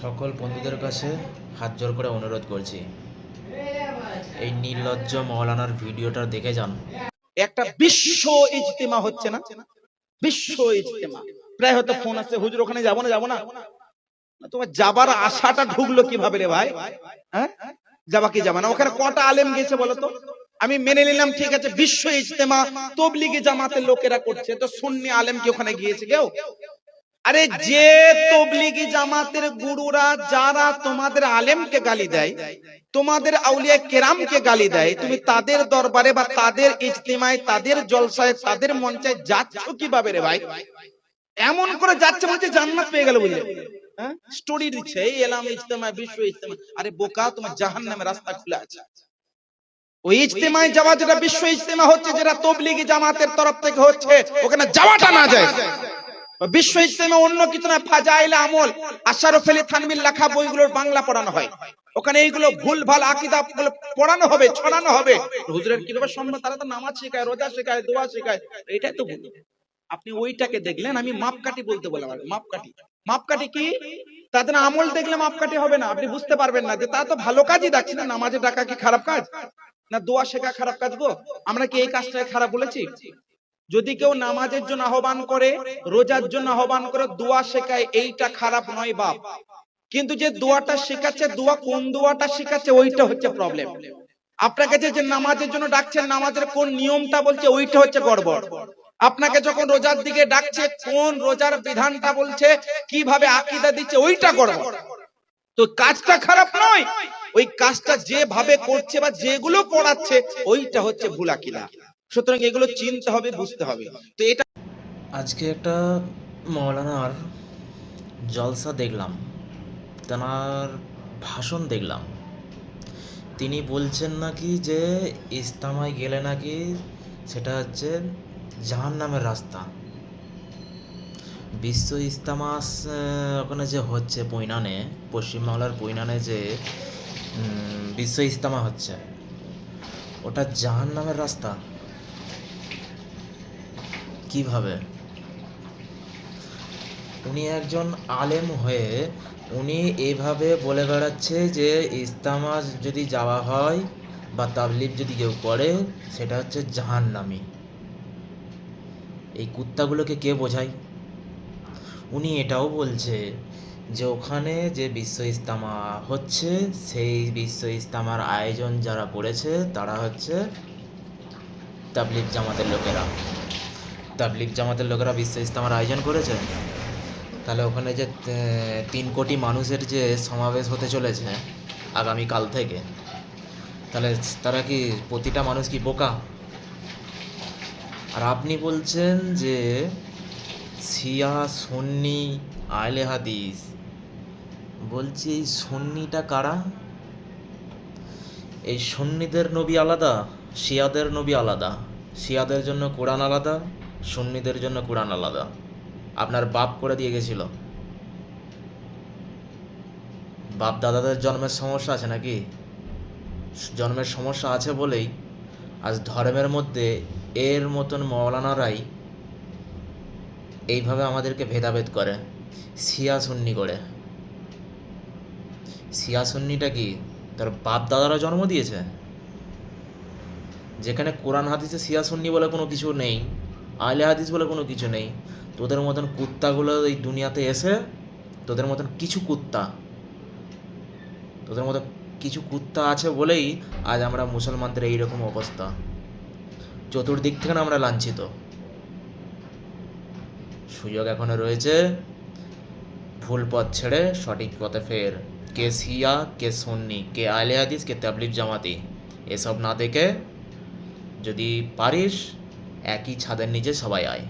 সকল বন্ধুদের কাছে হাত জোর করে অনুরোধ করছি এই নির্লজ্জ মৌলানার ভিডিওটা দেখে যান। একটা বিশ্ব ইজতেমা হচ্ছে না? বিশ্ব ইজতেমা। প্রায় হয়তো ফোন আসছে হুজুর ওখানে যাব না যাব না? না, তোমার যাবার আশাটা ঢুকলো কীভাবে রে ভাই? হ্যাঁ? যাবা কি যাবা না? ওখানে কটা আলেম গেছে বলো তো? আমি মেনে নিলাম ঠিক আছে বিশ্ব ইজতেমা তবলিগি জামাতের লোকেরা করছে। তো সুন্নি আলেম কি ওখানে গিয়েছে কেউ? আরে যে তবলিগি জামাতের গুরুরা যারা তোমাদের আলেমকে গালি দেয় তোমাদের আউলিয়া কেরামকে গালি দেয় তুমি তাদের দরবারে বা তাদের ইজতিমায় তাদের জলসায় তাদের মঞ্চায় যাচ্ছ কীভাবে রে ভাই? এমন করে যাচ্ছে বলছে জান্নাত পেয়ে গেল বুঝলে হ্যাঁ? স্টোরি দিচ্ছে এই এলাম ইজতেমা বিশ্ব ইজতেমা আরে বোকা তোমার জাহান্নামের রাস্তা খুলে আছে। ওই ইজতেমায় যাওয়া যেটা বিশ্ব ইজতেমা হচ্ছে যেটা তবলিগি জামাতের তরফ থেকে হচ্ছে ওখানে যাওয়াটা না যায়। বিশ্ব ইজতেমা অন্য কিছু না ফাজাইল আমল? আশারফ আলী থানবির লেখা বইগুলোর বাংলা পড়ানো হয়। ওখানে এইগুলো ভুল, ভালো আকিদা পড়ানো হবে, ছড়ানো হবে। হুজুরের কীভাবে সম্ভব? তারা তো নামাজ শেখায়, রোজা শেখায়, দোয়া শেখায়। এটাই তো ভুল। আপনি ওইটাকে দেখলেন, আমি মাপকাঠি বলতে বললাম মাপকাঠি। মাপকাঠি কি? তাদের আমল দেখলে মাপকাঠি হবে না, আপনি বুঝতে পারবেন না যে তা তো ভালো কাজই ডাকছি না, নামাজে ডাকা কি খারাপ কাজ? না দোয়া শেখা খারাপ কাজ গো? আমরা কি এই কাজটাকে খারাপ বলেছি? যদি কেউ নামাজের জন্য আহ্বান করে, রোজার জন্য আহ্বান করে, দোয়া শেখায়, এইটা খারাপ নয় বাপ। কিন্তু যে দোয়াটা শেখাচ্ছে, দোয়া কোন দোয়াটা শেখাচ্ছে, ওইটা হচ্ছে প্রবলেম আপনাকে যে যে নামাজের জন্য ডাকছেন, নামাজের কোন নিয়মটা বলছে, ওইটা হচ্ছে গড়বড়। আপনাকে যখন রোজার দিকে ডাকছে, কোন রোজার বিধানটা বলছে, কীভাবে আকিদা দিচ্ছে, ওইটা গড়বড়। তো কাজটা খারাপ নয়, ওই কাজটা যেভাবে করছে বা যেগুলো পড়াচ্ছে, ওইটা হচ্ছে ভুল আকিদা। সুতরাং এগুলো চিনতে হবে, বুঝতে হবে। তো এটা আজকে একটা মৌলানার জলসা দেখলাম, তেনার ভাষণ দেখলাম। তিনি বলছেন নাকি যে ইস্তামায় গেলে নাকি সেটা হচ্ছে জাহান নামের রাস্তা। বিশ্ব ইস্তামা ওখানে যে হচ্ছে পৈনানে পশ্চিমবাংলার পৈনানে যে বিশ্ব ইস্তামা হচ্ছে, ওটা জাহান নামের রাস্তা। কীভাবে? উনি একজন আলেম হয়ে উনি এইভাবে বলে বেড়াচ্ছে যে ইস্তামা যদি যাওয়া হয় বা তাবলিগ যদি কেউ করে, সেটা হচ্ছে জাহান্নামি। এই কুত্তাগুলোকে কে বোঝায়? উনি এটাও বলছে যে ওখানে যে বিশ্ব ইস্তামা হচ্ছে, সেই বিশ্ব ইস্তামার আয়োজন যারা করেছে, তারা হচ্ছে তাবলিগ জামাতের লোকেরা। তাবলিগ জামাতের লোকেরা বিশ্ব ইস্তামার আয়োজন করেছে। তাহলে ওখানে যে তিন কোটি মানুষের যে সমাবেশ হতে চলেছে আগামী কাল থেকে, তাহলে তারা কি প্রতিটা মানুষ কি বোকা? আর আপনি বলছেন যে শিয়া, সন্নি, আহলে হাদিস, বলছি এই সন্নিটা কারা? এই সন্নিদের নবী আলাদা, শিয়াদের নবী আলাদা, শিয়াদের জন্য কোরআন আলাদা সুন্নিদের জন্য কোরআন আলাদা। আপনার বাপ করে দিয়ে গেছিল। বাপ দাদাদের জন্মের সমস্যা আছে নাকি? জন্মের সমস্যা আছে বলেই আজ ধর্মের মধ্যে এর মতন মৌলানারাই এইভাবে আমাদেরকে ভেদাভেদ করে, শিয়া সুন্নি করে। শিয়া সুন্নিটা কি? তার বাপ দাদারা জন্ম দিয়েছে? যেখানে কোরআন হাদিসে শিয়া সুন্নি বলে কোনো কিছু নেই আহলে হাদিস বলে কোনো কিছু নেই। তোদের মতন কুত্তাগুলো এই দুনিয়াতে এসে, তোদের মতন কিছু কুত্তা, তোদের মতো কিছু কুত্তা আছে বলেই আজ আমরা মুসলমানদের এইরকম অবস্থা। চতুর্দিক থেকে না আমরা লাঞ্ছিত। সুযোগ এখনও রয়েছে। ভুল পথ ছেড়ে সঠিক পথে ফের। কে সিয়া কে সন্নি, কে আলে হাদিস, কে তাবলিগ জামাতি, এসব না দেখে যদি পারিস একই ছাদের নিচে সবাই আয়।